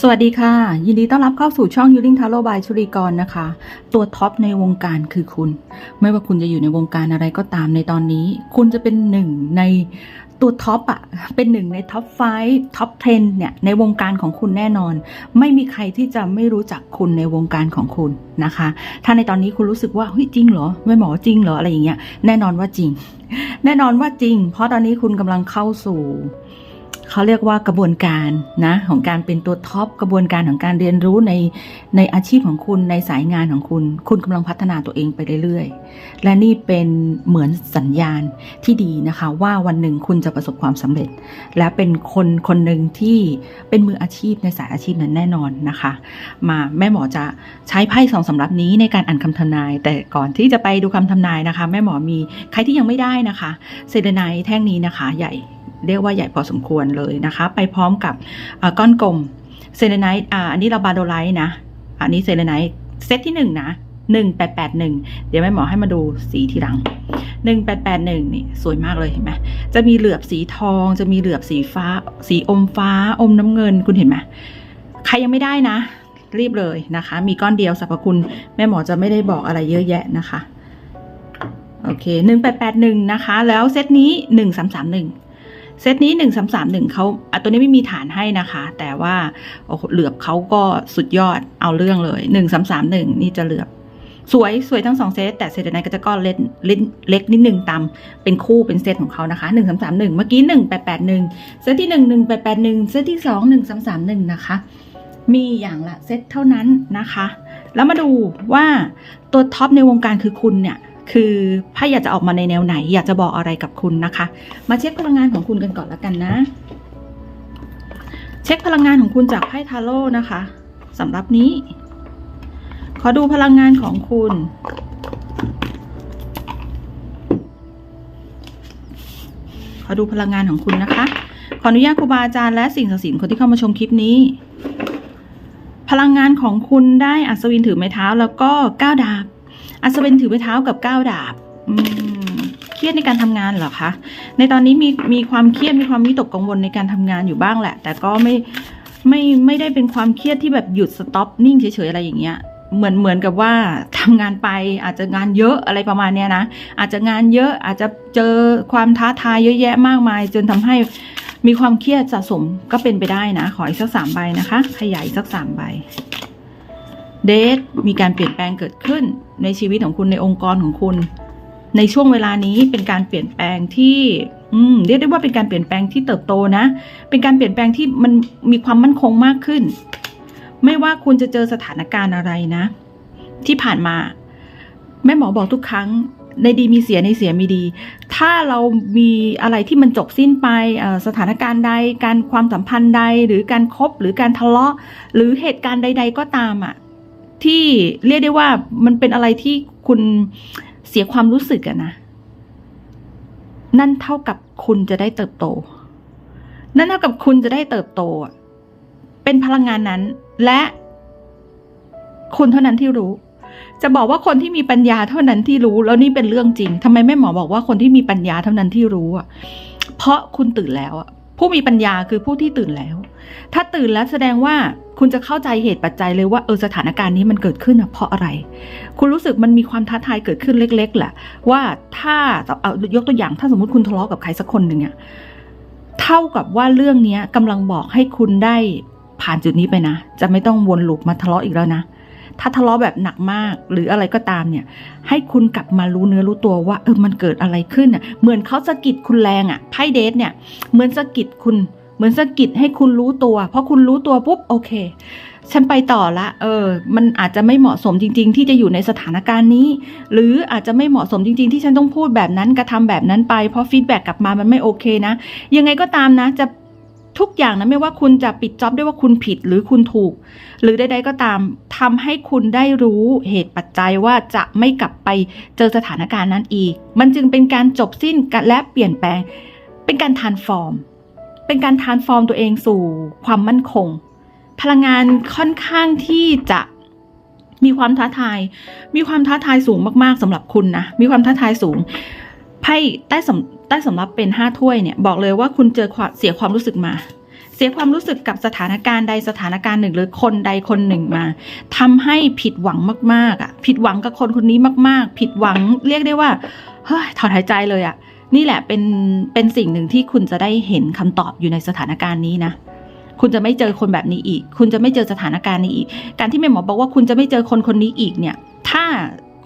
สวัสดีค่ะ ยินดีต้อนรับเข้าสู่ช่อง Healing Tarot by ชุริกรนะคะ ตัวท็อปในวงการคือคุณ ไม่ว่าคุณจะอยู่ในวงการอะไรก็ตามในตอนนี้ คุณจะเป็นหนึ่งในตัวท็อปอะเป็นหนึ่งในท็อป5ท็อป10เนี่ยในวงการของคุณแน่นอน ไม่มีใครที่จะไม่รู้จักคุณในวงการของคุณนะคะ ถ้าในตอนนี้คุณรู้สึกว่าเฮ้ยจริงเหรอไม่หมอจริงเหรออะไรอย่างเงี้ยแน่นอนว่าจริง แน่นอนว่าจริง เพราะตอนนี้คุณกำลังเข้าสู่ เขาเรียกว่ากระบวนการนะของการเป็นตัวท็อปกระบวนการของการเรียนรู้ในในอาชีพของคุณในสายงานของคุณ คุณกำลังพัฒนาตัวเองไปเรื่อยๆ และนี่เป็นเหมือนสัญญาณที่ดีนะคะ ว่าวันหนึ่งคุณจะประสบความสำเร็จ และเป็นคนคนหนึ่งที่เป็นมืออาชีพในสายอาชีพนั้นแน่นอนนะคะ มาแม่หมอจะใช้ไพ่สองสำรับนี้ในการอ่านคำทำนาย แต่ก่อนที่จะไปดูคำทำนายนะคะ แม่หมอมีใครที่ยังไม่ได้นะคะเซเลไนแท่งนี้นะคะ ใหญ่ เรียกว่าใหญ่พอสมควรเลยนะคะ ไปพร้อมกับก้อนกลมเซเลไนต์อันนี้เราบาโดไลท์นะ อันนี้เซเลไนต์เซตที่หนึ่งนะหนึ่งแปดแปดหนึ่งเดี๋ยวแม่หมอให้มาดูสีทีหลังหนึ่งแปดแปดหนึ่งนี่สวยมากเลยเห็นไหมจะมีเหลือบสีทอง จะมีเหลือบสีฟ้า สีอมฟ้า อมน้ำเงินคุณเห็นไหมใครยังไม่ได้นะ รีบเลยนะคะ มีก้อนเดียวสรรพคุณ แม่หมอจะไม่ได้บอกอะไรเยอะแยะนะคะ โอเคหนึ่งแปดแปดหนึ่งนะคะ แล้วเซตนี้หนึ่งสามสามหนึ่ง เซตนี้ 1 3 3 1เขาอะตัวนี้ไม่มีฐานให้นะคะ แต่ว่าเหลือบเขาก็สุดยอดเอาเรื่องเลย 1 3 3 1 นี่จะเหลือบสวยสวยทั้งสองเซตแต่เซตไหนก็จะก้อนเล็กเล็กเล็กนิดนึงตามเป็นคู่เป็นเซตของเขานะคะ1 3 3 1เมื่อกี้1 8 8 1เซตที่1 1 8 8 1เซตที่2 1 3 3 1นะคะ มีอย่างละเซตเท่านั้นนะคะ แล้วมาดูว่าตัวท็อปในวงการคือคุณเนี่ย คือไพ่อยากจะออกมาในแนวไหน อยากจะบอกอะไรกับคุณนะคะ มาเช็คพลังงานของคุณกันก่อนแล้วกันนะ เช็คพลังงานของคุณจากไพ่ทาโร่นะคะสำหรับนี้ ขอดูพลังงานของคุณ ขอดูพลังงานของคุณนะคะ ขออนุญาตครูบาอาจารย์และสิ่งศักดิ์สิทธิ์คนที่เข้ามาชมคลิปนี้พลังงานของคุณได้อัศวินถือไม้เท้าแล้วก็ก้าวดาบ อัศวินถือไม้เท้ากับก้าวดาบอืมเครียดในการทำงานเหรอคะ ในตอนนี้มีมีความเครียดมีความวิตกกังวลในการทำงานอยู่บ้างแหละ แต่ก็ไม่ไม่ไม่ได้เป็นความเครียดที่แบบหยุดสต็อปนิ่งเฉยๆอะไรอย่างเงี้ยเหมือนเหมือนกับว่าทำงานไปอาจจะงานเยอะอะไรประมาณเนี้ยนะอาจจะงานเยอะอาจจะเจอความท้าทายเยอะแยะมากมาย จนทำให้มีความเครียดสะสมก็เป็นไปได้นะ ขออีกสักสามใบนะคะ ขยายสักสามใบ เดทมีการเปลี่ยนแปลงเกิดขึ้นในชีวิตของคุณในองค์กรของคุณ ในช่วงเวลานี้เป็นการเปลี่ยนแปลงที่อืมเรียกได้ว่าเป็นการเปลี่ยนแปลงที่เติบโตนะ เป็นการเปลี่ยนแปลงที่มันมีความมั่นคงมากขึ้น ไม่ว่าคุณจะเจอสถานการณ์อะไรนะ ที่ผ่านมา แม่หมอบอกทุกครั้งในดีมีเสียในเสียมีดี ถ้าเรามีอะไรที่มันจบสิ้นไปสถานการณ์ใด การความสัมพันธ์ใด หรือการครบหรือการทะเลาะ หรือเหตุการณ์ใด ๆ ก็ตามอะ ที่เรียกได้ว่ามันเป็นอะไรที่คุณเสียความรู้สึกอะนะ นั่นเท่ากับคุณจะได้เติบโต นั่นเท่ากับคุณจะได้เติบโตอะเป็นพลังงานนั้น และคุณเท่านั้นที่รู้ จะบอกว่าคนที่มีปัญญาเท่านั้นที่รู้ แล้วนี่เป็นเรื่องจริงทำไมแม่หมอบอกว่าคนที่มีปัญญาเท่านั้นที่รู้อะ เพราะคุณตื่นแล้วอะ ผู้มีปัญญาคือผู้ที่ตื่นแล้ว ถ้าตื่นแล้วแสดงว่าคุณจะเข้าใจเหตุปัจจัยเลยว่าเออสถานการณ์นี้มันเกิดขึ้นเพราะอะไร คุณรู้สึกมันมีความท้าทายเกิดขึ้นเล็ก ๆแหละว่าถ้าเอายกตัวอย่างถ้าสมมติคุณทะเลาะกับใครสักคนหนึ่งอะเท่ากับว่าเรื่องนี้กำลังบอกให้คุณได้ผ่านจุดนี้ไปนะ จะไม่ต้องวนลูปมาทะเลาะอีกแล้วนะ ถ้าทะเลาะแบบหนักมาก หรืออะไรก็ตามเนี่ย ให้คุณกลับมารู้เนื้อรู้ตัวว่าเออมันเกิดอะไรขึ้นอะเหมือนเขาสะกิดคุณแรงอะไพ่เดทเนี่ย เหมือนสะกิดคุณ เหมือนสะกิดให้คุณรู้ตัว เพราะคุณรู้ตัวปุ๊บโอเค ฉันไปต่อละ เออ มันอาจจะไม่เหมาะสมจริง ๆ ที่จะอยู่ในสถานการณ์นี้ หรืออาจจะไม่เหมาะสมจริง ๆ ที่ฉันต้องพูดแบบนั้นกระทำแบบนั้นไปเพราะฟีดแบ็กกลับมามันไม่โอเคนะยังไงก็ตามนะจะ ทุกอย่างนะไม่ว่าคุณจะปิดจ็อบด้วยว่าคุณผิดหรือคุณถูก หรือใด ๆ ก็ตามทำให้คุณได้รู้เหตุปัจจัยว่าจะไม่กลับไปเจอสถานการณ์นั้นอีก มันจึงเป็นการจบสิ้นและเปลี่ยนแปลง เป็นการทานฟอร์ม เป็นการทานฟอร์มตัวเองสู่ความมั่นคง พลังงานค่อนข้างที่จะมีความท้าทาย มีความท้าทายสูงมากๆสำหรับคุณนะ มีความท้าทายสูง ไพ่ใต้สำใต้สำรับเป็นห้าถ้วยเนี่ยบอกเลยว่าคุณเจอความเสียความรู้สึกมา เสียความรู้สึกกับสถานการณ์ใดสถานการณ์หนึ่งหรือคนใดคนหนึ่งมาทำให้ผิดหวังมากๆอะผิดหวังกับคนคนนี้มาก ๆ ผิดหวังเรียกได้ว่าเฮ้ยถอนหายใจเลยอะนี่แหละเป็นเป็นสิ่งหนึ่งที่คุณจะได้เห็นคำตอบอยู่ในสถานการณ์นี้นะคุณจะไม่เจอคนแบบนี้อีก คุณจะไม่เจอสถานการณ์นี้อีก การที่แม่หมอบอกว่าคุณจะไม่เจอคนคนนี้อีกเนี่ย ถ้า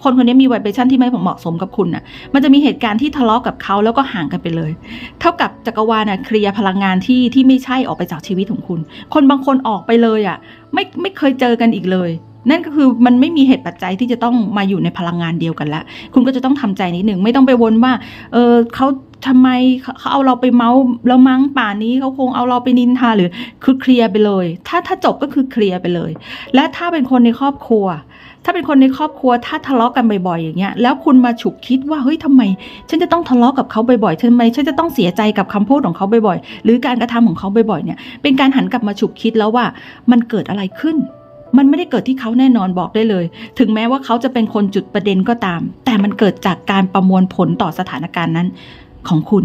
คนคนนี้มีไวเบชั่นที่ไม่เหมาะสมกับคุณน่ะ มันจะมีเหตุการณ์ที่ทะเลาะกับเขาแล้วก็ห่างกันไปเลย เท่ากับจักรวาลน่ะเคลียร์พลังงานที่ที่ไม่ใช่ออกไปจากชีวิตของคุณ คนบางคนออกไปเลยอะ ไม่ไม่เคยเจอกันอีกเลย นั่นก็คือมันไม่มีเหตุปัจจัยที่จะต้องมาอยู่ในพลังงานเดียวกันละ คุณก็จะต้องทำใจนิดหนึ่งไม่ต้องไปวนว่า เออเขาทำไมเขาเขาเอาเราไปเมาส์แล้วมั้งป่านนี้เขาคงเอาเราไปนินทาหรือคือเคลียร์ไปเลย ถ้าถ้าจบก็คือเคลียร์ไปเลย และถ้าเป็นคนในครอบครัว ถ้าเป็นคนในครอบครัวถ้าทะเลาะกันบ่อยๆอย่างเงี้ยแล้วคุณมาฉุกคิดว่าเฮ้ยทำไม ฉันจะต้องทะเลาะกับเขาบ่อยๆทำไมฉันจะต้องเสียใจกับคำพูดของเขาบ่อยๆ หรือการกระทำของเขาบ่อยๆเนี่ยเป็นการหันกลับมาฉุกคิดแล้วว่ามันเกิดอะไรขึ้น มันไม่ได้เกิดที่เขาแน่นอนบอกได้เลย ถึงแม้ว่าเขาจะเป็นคนจุดประเด็นก็ตาม แต่มันเกิดจากการประมวลผลต่อสถานการณ์นั้นของคุณ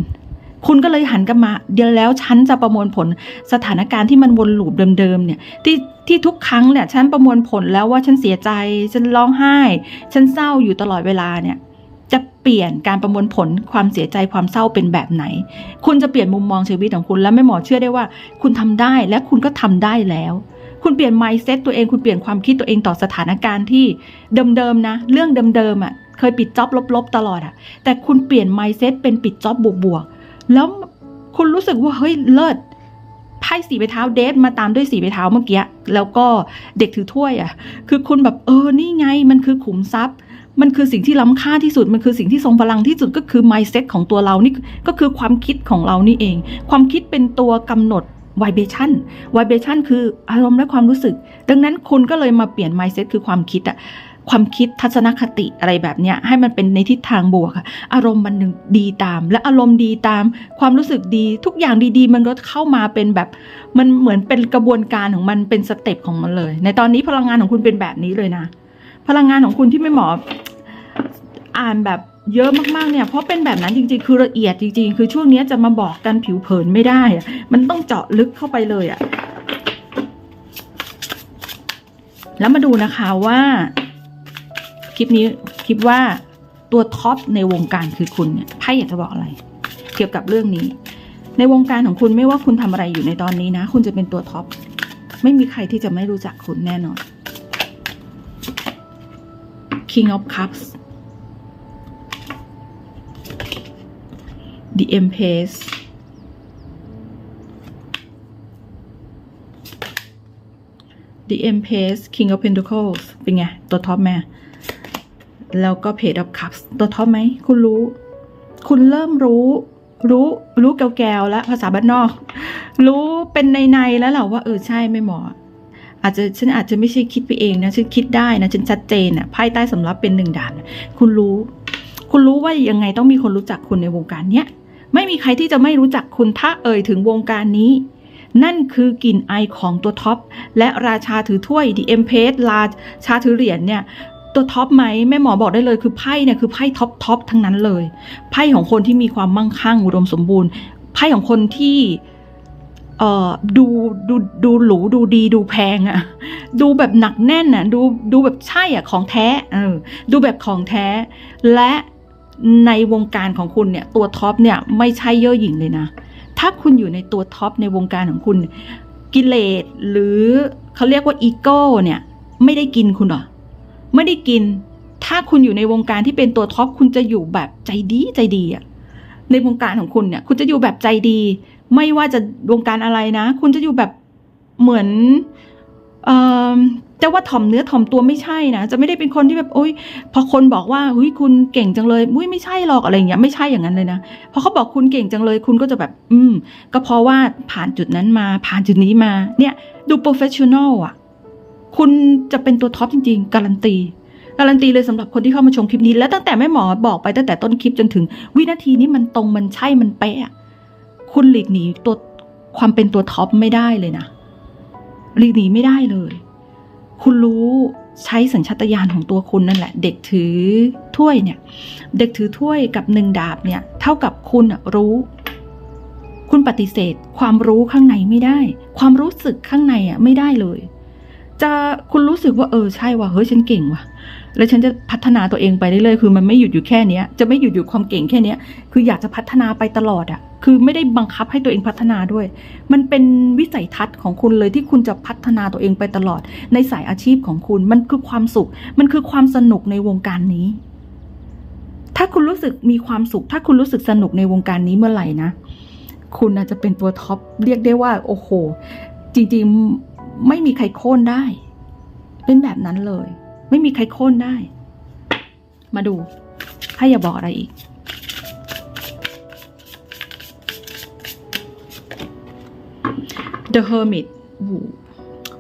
คุณก็เลยหันกลับมา เดี๋ยวแล้วฉันจะประมวลผลสถานการณ์ที่มันวนลูปเดิมๆเนี่ยที่ที่ทุกครั้งเนี่ยฉันประมวลผลแล้วว่าฉันเสียใจ ฉันร้องไห้ ฉันเศร้าอยู่ตลอดเวลาเนี่ยจะเปลี่ยนการประมวลผลความเสียใจความเศร้าเป็นแบบไหน คุณจะเปลี่ยนมุมมองชีวิตของคุณและไม่หมอเชื่อได้ว่า คุณทำได้และคุณก็ทำได้แล้ว คุณเปลี่ยน mindset ตัวเองคุณเปลี่ยนความคิดตัวเองต่อสถานการณ์ที่เดิมๆนะ เรื่องเดิมๆอะเคยปิดจ็อบลบๆตลอดอะ แต่คุณเปลี่ยน mindset เป็นปิดจ็อบบวกๆ แล้วคุณรู้สึกว่าเฮ้ยเลิศไพ่สีใบเท้าเดทมาตามด้วยสีใบเท้าเมื่อกี้แล้วก็เด็กถือถ้วยอะ คือคุณแบบเออนี่ไงมันคือขุมทรัพย์ มันคือสิ่งที่ล้ำค่าที่สุด มันคือสิ่งที่ทรงพลังที่สุดก็คือ mindset ของตัวเรานี่ก็คือความคิดของเรานี่เอง ความคิดเป็นตัวกำหนด vibration vibration คืออารมณ์และความรู้สึก ดังนั้นคุณก็เลยมาเปลี่ยน mindset คือความคิดอะ ความคิดทัศนคติอะไรแบบเนี้ยให้มันเป็นในทิศทางบวกอะอารมณ์มันดีตาม และอารมณ์ดีตาม ความรู้สึกดีทุกอย่างดีๆ มันก็เข้ามาเป็นแบบมันเหมือนเป็นกระบวนการของมันเป็นสเต็ปของมันเลย ในตอนนี้พลังงานของคุณเป็นแบบนี้เลยนะ พลังงานของคุณที่ไม่หมออ่านแบบเยอะมากๆเนี่ย เพราะเป็นแบบนั้นจริง ๆ คือละเอียดจริง ๆ คือช่วงนี้จะมาบอกกันผิวเผินไม่ได้ มันต้องเจาะลึกเข้าไปเลยอะแล้วมาดูนะคะว่า คลิปนี้คิดว่าตัวท็อปในวงการคือคุณเนี่ยไพ่อยากจะบอกอะไร เกี่ยวกับเรื่องนี้ ในวงการของคุณไม่ว่าคุณทำอะไรอยู่ในตอนนี้นะ คุณจะเป็นตัวท็อปไม่มีใครที่จะไม่รู้จักคุณแน่นอน King of Cups The Empress The Empress King of Pentacles เป็นไง ตัวท็อปแม่ แล้วก็ Page of Cups ตัวท็อปไหม คุณรู้ คุณเริ่มรู้ รู้ รู้แกวๆแล้วภาษาบ้านนอก รู้เป็นในๆแล้วแหละว่าเออใช่ไม่เหมาะอาจจะฉันอาจจะไม่ใช่คิดไปเองนะฉันคิดได้นะฉันชัดเจนอะไพ่ใต้สำรับเป็นหนึ่งดาบนคุณรู้ คุณรู้ว่ายังไงต้องมีคนรู้จักคุณในวงการเนี้ยไม่มีใครที่จะไม่รู้จักคุณถ้าเอ่ยถึงวงการนี้ นั่นคือกลิ่นไอของตัวท็อป และราชาถือถ้วยดีเอ็มเพสราชาถือเหรียญเนี่ย ตัวท็อปไหมแม่หมอบอกได้เลยคือไพ่เนี่ยคือไพ่ท็อปท็อปทั้งนั้นเลยไพ่ของคนที่มีความมั่งคั่งอุดมสมบูรณ์ไพ่ของคนที่เอ่อดูดูดูหรูดูดีดูแพงอะดูแบบหนักแน่นอะดูดูแบบใช่อะของแท้เออดูแบบของแท้ และในวงการของคุณเนี่ยตัวท็อปเนี่ยไม่ใช่เย่อหยิ่งเลยนะ ถ้าคุณอยู่ในตัวท็อปในวงการของคุณกิเลสหรือเขาเรียกว่าอีโก้เนี่ยไม่ได้กินคุณหรอ ไม่ได้กิน ถ้าคุณอยู่ในวงการที่เป็นตัวท็อปคุณจะอยู่แบบใจดีใจดีอะในวงการของคุณเนี่ย คุณจะอยู่แบบใจดี ไม่ว่าจะวงการอะไรนะ คุณจะอยู่แบบเหมือนเอ่อจะว่าถ่อมเนื้อถ่อมตัวไม่ใช่นะ จะไม่ได้เป็นคนที่แบบ โอ๊ยพอคนบอกว่าหุยคุณเก่งจังเลยอุ้ยไม่ใช่หรอกอะไรอย่างเงี้ย ไม่ใช่อย่างนั้นเลยนะ พอเขาบอกคุณเก่งจังเลย คุณก็จะแบบ อืม ก็เพราะว่าผ่านจุดนั้นมา ผ่านจุดนี้มา เนี่ย ดูโปรเฟชชั่นอลอะ คุณจะเป็นตัวท็อปจริงๆ การันตีการันตีเลยสำหรับคนที่เข้ามาชมคลิปนี้ และตั้งแต่แม่หมอบอกไปตั้งแต่ต้นคลิปจนถึง วินาทีนี้มันตรงมันใช่มันเป๊ะคุณหลีกหนีตัวความเป็นตัวท็อปไม่ได้เลยนะหลีกหนีไม่ได้เลย คุณรู้ใช้สัญชาตญาณของตัวคุณนั่นแหละ เด็กถือถ้วยเนี่ย เด็กถือถ้วยกับหนึ่งดาบเนี่ย เท่ากับคุณรู้ คุณปฏิเสธ ความรู้ข้างในไม่ได้ ความรู้สึกข้างในอะไม่ได้เลย จะคุณรู้สึกว่าเออใช่ว่ะเฮ้ยฉันเก่งว่ะ แล้วฉันจะพัฒนาตัวเองไปเรื่อยๆคือมันไม่หยุดอยู่แค่เนี้ย จะไม่หยุดอยู่ความเก่งแค่เนี้ย คืออยากจะพัฒนาไปตลอดอะ คือไม่ได้บังคับให้ตัวเองพัฒนาด้วย มันเป็นวิสัยทัศน์ของคุณเลยที่คุณจะพัฒนาตัวเองไปตลอด ในสายอาชีพของคุณมันคือความสุข มันคือความสนุกในวงการนี้ ถ้าคุณรู้สึกมีความสุข ถ้าคุณรู้สึกสนุกในวงการนี้เมื่อไหร่นะคุณอาจจะเป็นตัวท็อปเรียกได้ว่า โอ้โห จริงๆ ไม่มีใครโค่นได้ เป็นแบบนั้นเลย ไม่มีใครโค่นได้ มาดูให้อย่าบอกอะไรอีก The Hermit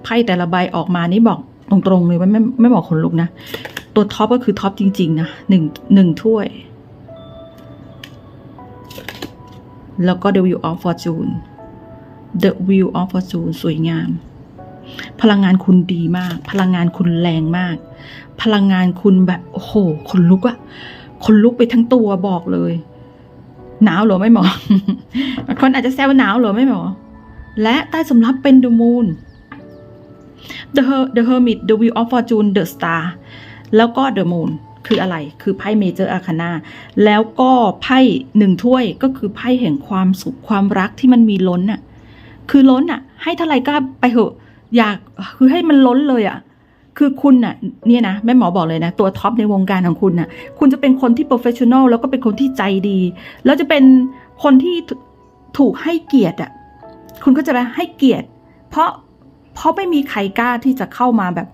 ไพ่แต่ละใบออกมานี่บอกตรงๆเลยว่าไม่ไม่บอกคนลุกนะ ตัวท็อปก็คือท็อปจริง ๆ นะหนึ่งหนึ่งถ้วย แล้วก็ The Wheel of Fortune The Wheel of Fortune สวยงาม พลังงานคุณดีมาก พลังงานคุณแรงมาก พลังงานคุณแบบโอ้โหคนลุกอะคนลุกไปทั้งตัวบอกเลย หนาวหรอไม่หมอบางคนอาจจะแซวหนาวหรอไม่หมอ และใต้สำรับเป็น The Moon The Her- The Hermit The Wheel of Fortune The Star แล้วก็ The Moon คืออะไร คือไพ่เมเจอร์อาคานาแล้วก็ไพ่หนึ่งถ้วยก็คือไพ่แห่งความสุขความรักที่มันมีล้นอะคือล้นอะให้เท่าไหร่ก็ไปเหอะ อยากคือให้มันล้นเลยอะคือคุณน่ะเนี่ยนะแม่หมอบอกเลยนะตัวท็อปในวงการของคุณน่ะคุณจะเป็นคนที่โปรเฟชชั่นอลแล้วก็เป็นคนที่ใจดี แล้วจะเป็นคนที่ถูกให้เกียรติอะคุณก็จะไปให้เกียรติ เพราะเพราะไม่มีใครกล้าที่จะเข้ามาแบบ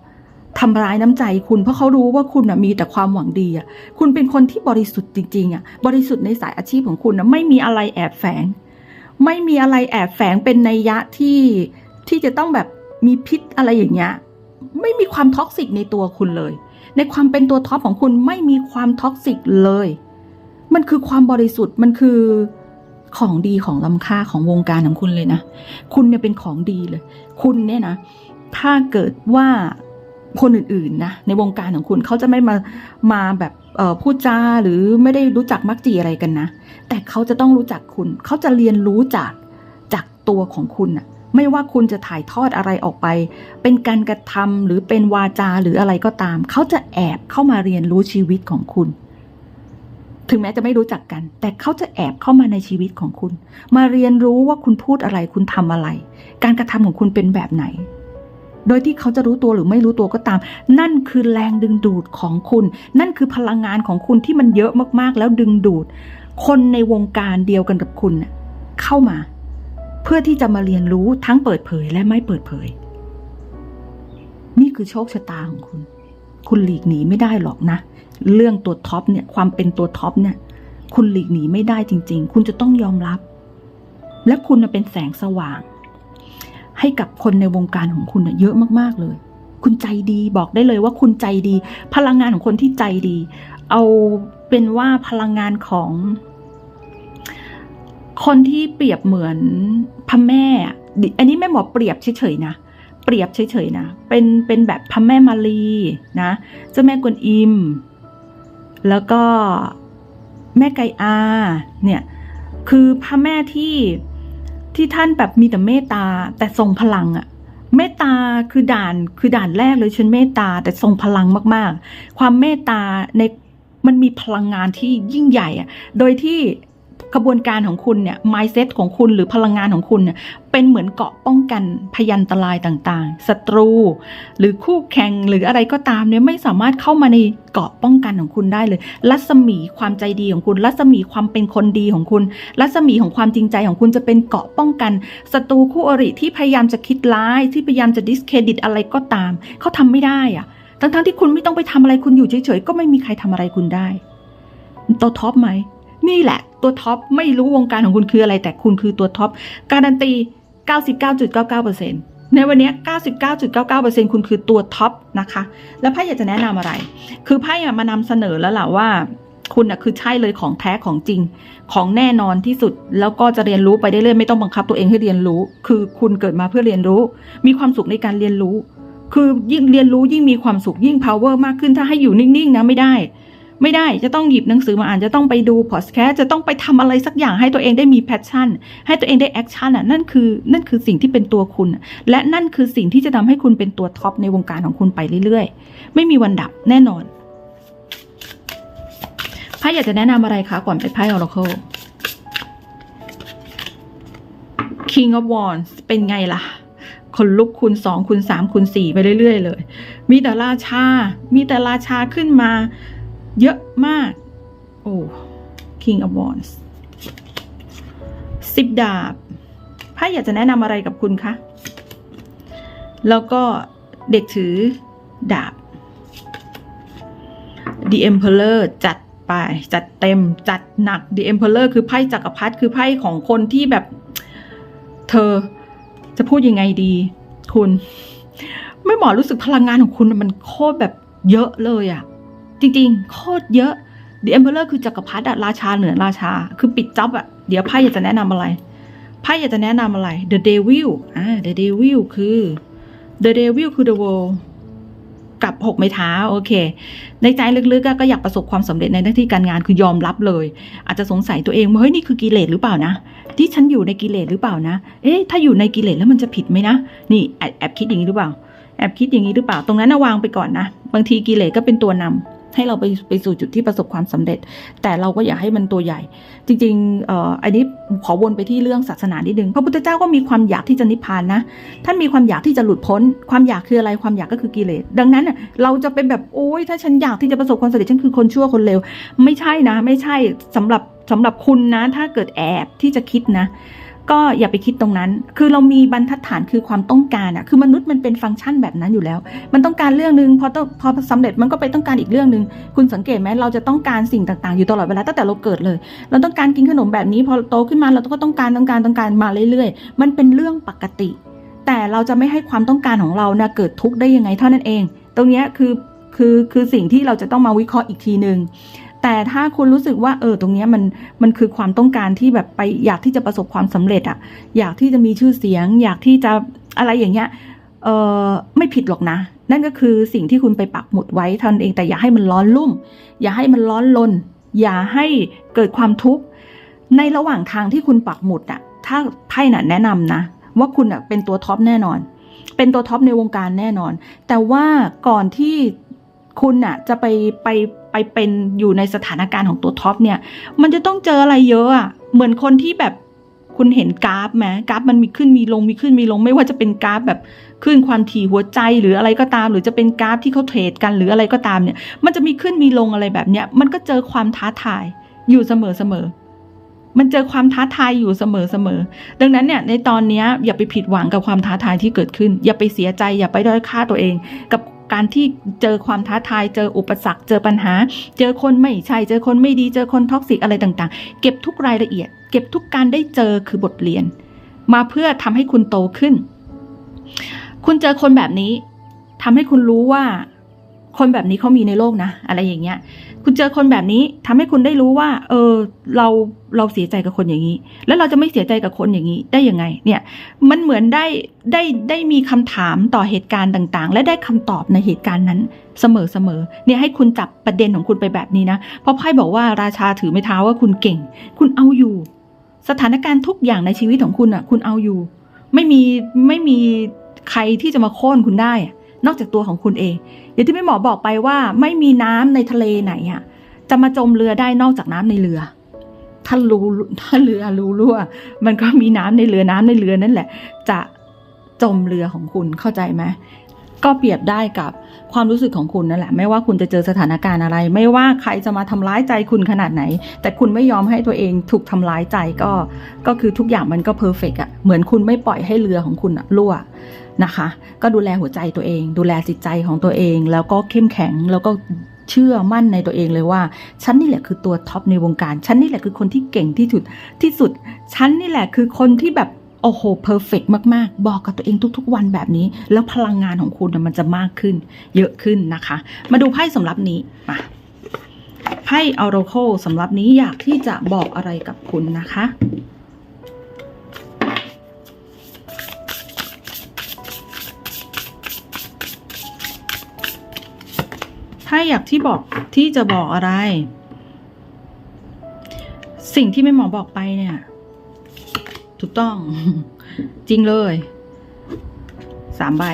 ทำร้ายน้ำใจคุณเพราะเขารู้ว่าคุณน่ะมีแต่ความหวังดีอะคุณเป็นคนที่บริสุทธิ์จริงๆอะบริสุทธิ์ในสายอาชีพของคุณนะไม่มีอะไรแอบแฝง ไม่มีอะไรแอบแฝงเป็นนัยยะที่ที่จะต้องแบบ มีพิษอะไรอย่างเงี้ยไม่มีความท็อกซิกในตัวคุณเลย ในความเป็นตัวท็อปของคุณไม่มีความท็อกซิกเลย มันคือความบริสุทธิ์มันคือของดีของล้ำค่าของวงการของคุณเลยนะ คุณเนี่ยเป็นของดีเลย คุณเนี่ยนะ ถ้าเกิดว่าคนอื่นๆนะในวงการของคุณเขาจะไม่มามาแบบพูดจาหรือไม่ได้รู้จักมักจีอะไรกันนะ แต่เขาจะต้องรู้จักคุณ เขาจะเรียนรู้จากจากตัวของคุณน่ะ ไม่ว่าคุณจะถ่ายทอดอะไรออกไป เป็นการกระทำหรือเป็นวาจาหรืออะไรก็ตาม เขาจะแอบเข้ามาเรียนรู้ชีวิตของคุณ ถึงแม้จะไม่รู้จักกัน แต่เขาจะแอบเข้ามาในชีวิตของคุณ มาเรียนรู้ว่าคุณพูดอะไรคุณทำอะไร การกระทำของคุณเป็นแบบไหน โดยที่เขาจะรู้ตัวหรือไม่รู้ตัวก็ตาม นั่นคือแรงดึงดูดของคุณ นั่นคือพลังงานของคุณที่มันเยอะมากๆ แล้วดึงดูด คนในวงการเดียวกันกับคุณเข้ามา เพื่อที่จะมาเรียนรู้ทั้งเปิดเผยและไม่เปิดเผย นี่คือโชคชะตาของคุณ คุณหลีกหนีไม่ได้หรอกนะ เรื่องตัวท็อปเนี่ยความเป็นตัวท็อปเนี่ย คุณหลีกหนีไม่ได้จริง ๆ คุณจะต้องยอมรับ และคุณเป็นแสงสว่าง ให้กับคนในวงการของคุณเยอะมากๆเลย คุณใจดีบอกได้เลยว่าคุณใจดี พลังงานของคนที่ใจดี เอาเป็นว่าพลังงานของ คนที่เปรียบเหมือนพระแม่อะอันนี้แม่หมอเปรียบเฉยๆนะเปรียบเฉยๆนะเป็นเป็นแบบพระแม่มารีนะเจ้าแม่กวนอิม แล้วก็แม่ไกอาเนี่ยคือพระแม่ที่ที่ท่านแบบมีแต่เมตตาแต่ทรงพลังอะเมตตาคือด่านคือด่านแรกเลยฉันเมตตาแต่ทรงพลังมาก ๆ ความเมตตาในมันมีพลังงานที่ยิ่งใหญ่อะโดยที่ กระบวนการของคุณเนี่ย mindset ของคุณหรือพลังงานของคุณเนี่ยเป็นเหมือนเกาะป้องกันพยันตรายต่างๆศัตรู หรือคู่แข่งหรืออะไรก็ตามเนี่ยไม่สามารถเข้ามาในเกาะป้องกันของคุณได้เลย รัศมีความใจดีของคุณ รัศมีความเป็นคนดีของคุณ รัศมีของความจริงใจของคุณจะเป็นเกาะป้องกันศัตรูคู่อริที่พยายามจะคิดร้ายที่พยายามจะดิสเครดิตอะไรก็ตามเขาทำไม่ได้อะทั้งๆที่คุณไม่ต้องไปทำอะไรคุณอยู่เฉยๆก็ไม่มีใครทำอะไรคุณได้ตัวท็อปไหม นี่แหละ ตัวท็อปไม่รู้วงการของคุณคืออะไร แต่คุณคือตัวท็อปการันตี 99.99%ในวันนี้ 99.99%คุณคือตัวท็อปนะคะ แล้วไพ่อยากจะแนะนำอะไร คือไพ่มานำเสนอแล้วล่ะว่าคุณอะคือใช่เลยของแท้ของจริง ของแน่นอนที่สุดแล้วก็จะเรียนรู้ไปได้เรื่อยไม่ต้องบังคับตัวเองให้เรียนรู้ คือคุณเกิดมาเพื่อเรียนรู้ มีความสุขในการเรียนรู้ คือยิ่งเรียนรู้ยิ่งมีความสุขยิ่ง power มากขึ้นถ้าให้อยู่นิ่งๆนะไม่ได้ ไม่ได้จะต้องหยิบหนังสือมาอ่านจะต้องไปดูพอดแคสต์จะต้องไปทำอะไรสักอย่างให้ตัวเองได้มีแพชชั่น ให้ตัวเองได้แอคชั่นอะนั่นคือนั่นคือสิ่งที่เป็นตัวคุณ และนั่นคือสิ่งที่จะทำให้คุณเป็นตัวท็อปในวงการของคุณไปเรื่อยๆ ไม่มีวันดับแน่นอนไพ่อยากจะแนะนำอะไรคะก่อนไปไพ่ Oracle King of Wands เป็นไงล่ะคนลุกคูณสองคูณสามคูณสี่ไปเรื่อย ๆ เลย มีแต่ราชา มีแต่ราชาขึ้นมา เยอะมาก โอ้ King of Wands สิบดาบไพ่อยากจะแนะนำอะไรกับคุณคะ แล้วก็เด็กถือดาบ The Emperor จัดไป จัดเต็มจัดหนัก The Emperor คือไพ่จักรพรรดิคือไพ่ของคนที่แบบ เธอจะพูดยังไงดี คุณ ไม่หมอรู้สึกพลังงานของคุณมันโคตรแบบเยอะเลยอะ จริงๆ โคตรเยอะ The Emperor คือจักรพรรดิราชาเหนือราชา คือปิดจ็อบอะเดี๋ยวไพ่อยากจะแนะนำอะไรไพ่อยากจะแนะนำอะไร The Devil อ่า The Devil คือ The Devil คือ The World กับหกไม้เท้าโอเค ในใจลึกๆก็อยากประสบความสำเร็จในหน้าที่การงานคือยอมรับเลย อาจจะสงสัยตัวเองว่าเฮ้ยนี่คือกิเลสหรือเปล่านะ ที่ฉันอยู่ในกิเลสหรือเปล่านะ เอ๊ะถ้าอยู่ในกิเลสแล้วมันจะผิดไหมนะนี่แอบคิดอย่างนี้หรือเปล่าแอบคิดอย่างนี้หรือเปล่า ตรงนั้นนะวางไปก่อนนะ บางทีกิเลสก็เป็นตัวนำ ให้เราไปไปสู่จุดที่ประสบความสำเร็จ แต่เราก็อย่าให้มันตัวใหญ่ จริงๆออันนี้ขอวนไปที่เรื่องศาสนานิดนึงพระพุทธเจ้าก็มีความอยากที่จะนิพพานนะท่านมีความอยากที่จะหลุดพ้น ความอยากคืออะไรความอยากก็คือกิเลสดังนั้นเราจะเป็นแบบโอ๊ยถ้าฉันอยากที่จะประสบความสำเร็จฉันคือคนชั่วคนเลวไม่ใช่นะ ไม่ใช่สำหรับสำหรับคุณนะ ถ้าเกิดแอบที่จะคิดนะ ก็อย่าไปคิดตรงนั้น คือเรามีบรรทัดฐานคือความต้องการอะคือมนุษย์มันเป็นฟังก์ชันแบบนั้นอยู่แล้ว มันต้องการเรื่องหนึ่งพอต้องพอสำเร็จมันก็ไปต้องการอีกเรื่องหนึ่งคุณสังเกตไหมเราจะต้องการสิ่งต่างๆ อยู่ตลอดเวลาตั้งแต่เราเกิดเลย เราต้องการกินขนมแบบนี้ พอโตขึ้นมาเราก็ต้องการต้องการต้องการมาเรื่อยๆ มันเป็นเรื่องปกติ แต่เราจะไม่ให้ความต้องการของเรานะเกิดทุกข์ได้ยังไงเท่านั้นเอง ตรงนี้คือคือคือสิ่งที่เราจะต้องมาวิเคราะห์อีกทีหนึ่ง แต่ถ้าคุณรู้สึกว่าเออตรงนี้มันมันคือความต้องการที่แบบไปอยากที่จะประสบความสำเร็จอะอยากที่จะมีชื่อเสียง อยากที่จะอะไรอย่างเงี้ยเออไม่ผิดหรอกนะ นั่นก็คือสิ่งที่คุณไปปักหมุดไว้ท่านั้นเองแต่อย่าให้มันร้อนลุ่ม อย่าให้มันร้อนลน อย่าให้เกิดความทุกข์ในระหว่างทางที่คุณปักหมุดอะถ้าไพ่น่ะแนะนำนะ ว่าคุณอะเป็นตัวท็อปแน่นอน เป็นตัวท็อปในวงการแน่นอน แต่ว่าก่อนที่คุณอะจะไปไป ไปเป็นอยู่ในสถานการณ์ของตัวท็อปเนี่ย มันจะต้องเจออะไรเยอะอะเหมือนคนที่แบบคุณเห็นกราฟไหมกราฟมันมีขึ้นมีลงมีขึ้นมีลง ไม่ว่าจะเป็นกราฟแบบขึ้นความถี่หัวใจหรืออะไรก็ตาม หรือจะเป็นกราฟที่เขาเทรดกันหรืออะไรก็ตามเนี่ย มันจะมีขึ้นมีลงอะไรแบบเนี้ยมันก็เจอความท้าทายอยู่เสมอเสมอมันเจอความท้าทายอยู่เสมอเสมอ ดังนั้นเนี่ยในตอนนี้อย่าไปผิดหวังกับความท้าทายที่เกิดขึ้น อย่าไปเสียใจอย่าไปด้อยค่าตัวเอง กับ การที่เจอความท้าทาย เจออุปสรรค เจอปัญหา เจอคนไม่ใช่ เจอคนไม่ดี เจอคนท็อกซิกอะไรต่างๆ เก็บทุกรายละเอียด เก็บทุกการได้เจอคือบทเรียน มาเพื่อทำให้คุณโตขึ้น คุณเจอคนแบบนี้ทำให้คุณรู้ว่า คนแบบนี้เขามีในโลกนะ อะไรอย่างเงี้ย คุณเจอคนแบบนี้ทำให้คุณได้รู้ว่า เออ เราเราเสียใจกับคนอย่างนี้ แล้วเราจะไม่เสียใจกับคนอย่างนี้ได้ยังไง เนี่ย มันเหมือนได้ได้ได้มีคำถามต่อเหตุการณ์ต่าง ๆ และได้คำตอบในเหตุการณ์นั้นเสมอเสมอเนี่ยให้คุณจับประเด็นของคุณไปแบบนี้นะเพราะไพ่บอกว่าราชาถือไม้เท้าว่าคุณเก่ง คุณเอาอยู่ สถานการณ์ทุกอย่างในชีวิตของคุณอะ คุณเอาอยู่ ไม่มีไม่มีใครที่จะมาโค่นคุณได้อะ นอกจากตัวของคุณเอง อย่างที่แม่หมอบอกไปว่าไม่มีน้ำในทะเลไหนอะจะมาจมเรือได้นอกจากน้ำในเรือ ถ้ารู้ถ้าเรือรู้รั่ว มันก็มีน้ำในเรือน้ำในเรือนั่นแหละ จะจมเรือของคุณเข้าใจไหมก็เปรียบได้กับ ความรู้สึกของคุณนั่นแหละ ไม่ว่าคุณจะเจอสถานการณ์อะไร ไม่ว่าใครจะมาทำร้ายใจคุณขนาดไหน แต่คุณไม่ยอมให้ตัวเองถูกทำร้ายใจก็ ก็คือทุกอย่างมันก็เพอร์เฟกอะเหมือนคุณไม่ปล่อยให้เรือของคุณอะรั่วนะคะ ก็ดูแลหัวใจตัวเอง ดูแลจิตใจของตัวเอง แล้วก็เข้มแข็งแล้วก็เชื่อมั่นในตัวเองเลยว่า ฉันนี่แหละคือตัวท็อปในวงการ ฉันนี่แหละคือคนที่เก่งที่สุดที่สุด ฉันนี่แหละคือคนที่แบบ โอ้โหเพอร์เฟกมากๆ บอกกับตัวเองทุกๆ วันแบบนี้ แล้วพลังงานของคุณน่ะมันจะมากขึ้น เยอะขึ้นนะคะ มาดูไพ่สำหรับนี้มาไพ่ออโรโคสำหรับนี้อยากที่จะบอกอะไรกับคุณนะคะไพ่ไพ่อยากที่บอกที่จะบอกอะไร สิ่งที่แม่หมอบอกไปเนี่ย ถูกต้อง จริงเลย สามใบ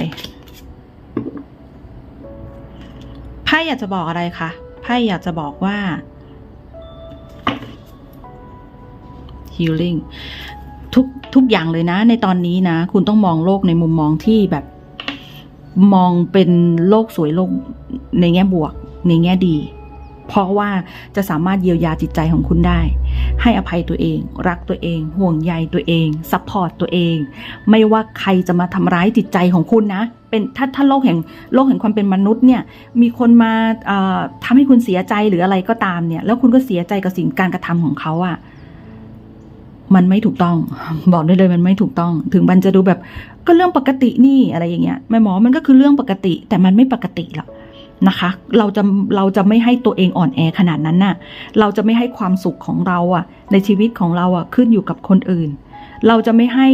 ไพ่อยากจะบอกอะไรคะไพ่อยากจะบอกว่า healing ทุกทุกอย่างเลยนะ ในตอนนี้นะ คุณต้องมองโลกในมุมมองที่แบบมองเป็นโลกสวยโลกในแง่บวก ในแง่ดี เพราะว่าจะสามารถเยียวยาจิตใจของคุณได้ ให้อภัยตัวเอง รักตัวเอง ห่วงใยตัวเองซัพพอร์ตตัวเอง ไม่ว่าใครจะมาทำร้ายจิตใจของคุณนะ เป็นถ้าถ้าโลกแห่งโลกแห่งความเป็นมนุษย์เนี่ยมีคนมาทำให้คุณเสียใจหรืออะไรก็ตามเนี่ย แล้วคุณก็เสียใจกับสิ่งการกระทำของเขาอะมันไม่ถูกต้อง บอกได้เลยมันไม่ถูกต้อง ถึงมันจะดูแบบก็เรื่องปกตินี่อะไรอย่างเงี้ยแม่หมอมันก็คือเรื่องปกติ แต่มันไม่ปกติหรอก นะคะ เราจะเราจะไม่ให้ตัวเองอ่อนแอขนาดนั้นน่ะ เราจะไม่ให้ความสุขของเราอะในชีวิตของเราอะขึ้นอยู่กับคนอื่น เราจะไม่ให้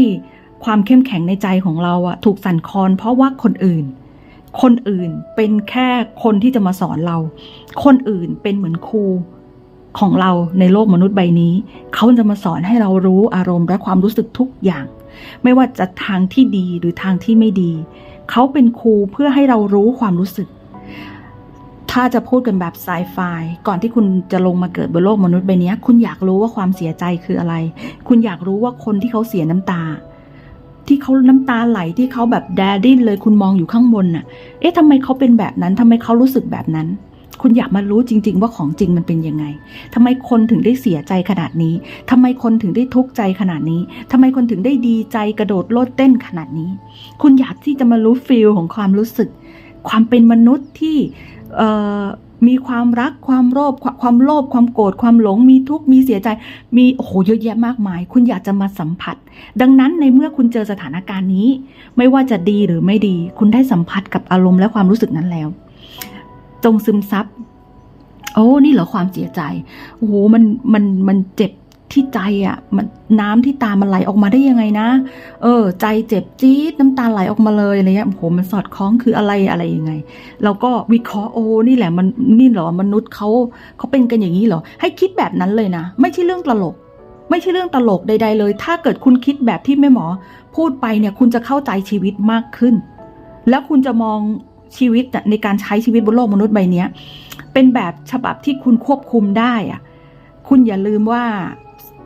ความเข้มแข็งในใจของเราอะถูกสั่นคลอนเพราะว่าคนอื่น คนอื่นเป็นแค่คนที่จะมาสอนเรา คนอื่นเป็นเหมือนครูของเราในโลกมนุษย์ใบนี้ เขาจะมาสอนให้เรารู้อารมณ์และความรู้สึกทุกอย่าง ไม่ว่าจะทางที่ดีหรือทางที่ไม่ดี เขาเป็นครูเพื่อให้เรารู้ความรู้สึก ถ้าจะพูดกันแบบไซไฟก่อนที่คุณจะลงมาเกิดบนโลกมนุษย์ใบนี้คุณอยากรู้ว่าความเสียใจคืออะไร คุณอยากรู้ว่าคนที่เขาเสียน้ำตา ที่เขาน้ำตาไหลที่เขาแบบแดดิ้นเลยคุณมองอยู่ข้างบนน่ะ เอ๊ะทำไมเขาเป็นแบบนั้นทำไมเขารู้สึกแบบนั้น คุณอยากมารู้จริง ๆ ว่าของจริงมันเป็นยังไงทำไมคนถึงได้เสียใจขนาดนี้ทำไมคนถึงได้ทุกข์ใจขนาดนี้ทำไมคนถึงได้ดีใจกระโดดโลดเต้นขนาดนี้ คุณอยากที่จะมารู้ฟีลของความรู้สึก ความเป็นมนุษย์ที่ มีความรักความโลภความโลภความโกรธความหลง มีทุกข์มีเสียใจ มีโอ้โหเยอะแยะมากมาย คุณอยากจะมาสัมผัส ดังนั้นในเมื่อคุณเจอสถานการณ์นี้ ไม่ว่าจะดีหรือไม่ดี คุณได้สัมผัสกับอารมณ์และความรู้สึกนั้นแล้ว จงซึมซับโอ้นี่เหรอความเสียใจโอ้โหมันมันมันเจ็บ ที่ใจอะ่ะมันน้ำที่ตามันไหลออกมาได้ยังไงนะ เออ ใจเจ็บจี๊ดน้ำตาไหลออกมาเลยอะไรเงี้ยโอ้โหมันสอดคล้องคืออะไรอะไรยังไง เราก็วิเคราะห์โอ้นี่แหละมันนี่เหรอมนุษย์เขาเขาเป็นกันอย่างนี้เหรอ ให้คิดแบบนั้นเลยนะ ไม่ใช่เรื่องตลก ไม่ใช่เรื่องตลกใด ๆ เลย ถ้าเกิดคุณคิดแบบที่แม่หมอ พูดไปเนี่ย คุณจะเข้าใจชีวิตมากขึ้น แล้วคุณจะมองชีวิตในการใช้ชีวิตบนโลกมนุษย์ใบนี้เป็นแบบฉบับที่คุณควบคุมได้อะคุณอย่าลืมว่า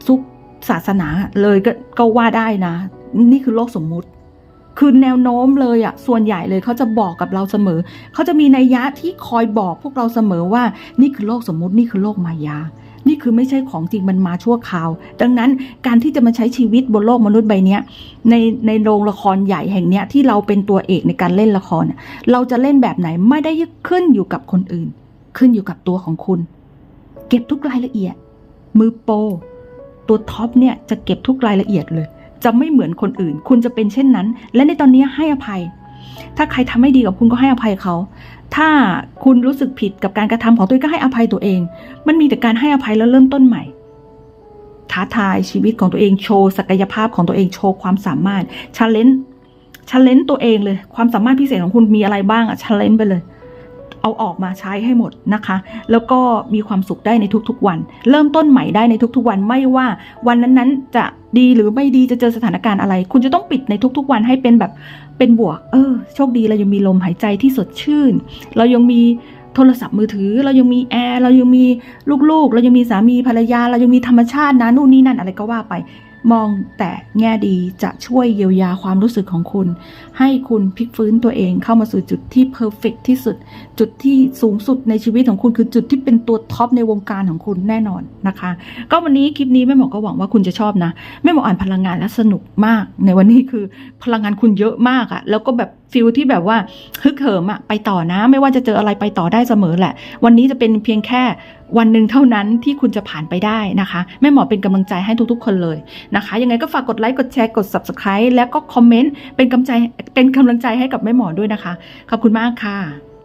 ซุกศาสนาเลยก็ก็ว่าได้นะ นี่คือโลกสมมุติ คือแนวโน้มเลยอะส่วนใหญ่เลยเขาจะบอกกับเราเสมอ เขาจะมีนัยยะที่คอยบอกพวกเราเสมอว่า นี่คือโลกสมมุตินี่คือโลกมายา นี่คือไม่ใช่ของจริงมันมาชั่วคราว ดังนั้นการที่จะมาใช้ชีวิตบนโลกมนุษย์ใบเนี้ยในในโรงละครใหญ่แห่งเนี้ยที่เราเป็นตัวเอกในการเล่นละครน่ะเราจะเล่นแบบไหนไม่ได้ขึ้นอยู่กับคนอื่น ขึ้นอยู่กับตัวของคุณ เก็บทุกรายละเอียด มือโปร ตัวท็อปเนี่ยจะเก็บทุกรายละเอียดเลย จะไม่เหมือนคนอื่น คุณจะเป็นเช่นนั้น และในตอนนี้ให้อภัย ถ้าใครทำไม่ดีกับคุณก็ให้อภัยเขา ถ้าคุณรู้สึกผิดกับการกระทำของตัวเองก็ให้อภัยตัวเอง มันมีแต่การให้อภัยแล้วเริ่มต้นใหม่ท้าทายชีวิตของตัวเองโชว์ศักยภาพของตัวเองโชว์ความสามารถชาเลนจ์ชาเลนจ์ตัวเองเลย ความสามารถพิเศษของคุณมีอะไรบ้างอะชาเลนจ์ไปเลย เอาออกมาใช้ให้หมดนะคะ แล้วก็มีความสุขได้ในทุกๆวัน เริ่มต้นใหม่ได้ในทุกๆวันไม่ว่าวันนั้นๆจะดีหรือไม่ดีจะเจอสถานการณ์อะไร คุณจะต้องปิดในทุกๆวันให้เป็นแบบเป็นบวก เออ โชคดีเรายังมีลมหายใจที่สดชื่น เรายังมีโทรศัพท์มือถือ เรายังมีแอร์เรายังมีลูกๆ เรายังมีสามีภรรยา เรายังมีธรรมชาตินะนู่นนี่นั่นอะไรก็ว่าไป มองแต่แง่ดีจะช่วยเยียวยาความรู้สึกของคุณ ให้คุณพลิกฟื้นตัวเองเข้ามาสู่จุดที่เพอร์เฟกที่สุด จุดที่สูงสุดในชีวิตของคุณคือจุดที่เป็นตัวท็อปในวงการของคุณแน่นอนนะคะ ก็วันนี้คลิปนี้แม่หมอก็หวังว่าคุณจะชอบนะแม่หมออ่านพลังงานและสนุกมาก ในวันนี้คือพลังงานคุณเยอะมากอะแล้วก็แบบ ฟิลที่แบบว่าฮึกเหิมอะไปต่อนะ ไม่ว่าจะเจออะไรไปต่อได้เสมอแหละ วันนี้จะเป็นเพียงแค่วันหนึ่งเท่านั้นที่คุณจะผ่านไปได้นะคะแม่หมอเป็นกำลังใจให้ทุกๆ คนเลยนะคะยังไงก็ฝากกดไลค์กดแชร์กด subscribe แล้วก็คอมเมนต์เป็นกำลังใจเป็นกำลังใจให้กับแม่หมอด้วยนะคะ ขอบคุณมากค่ะ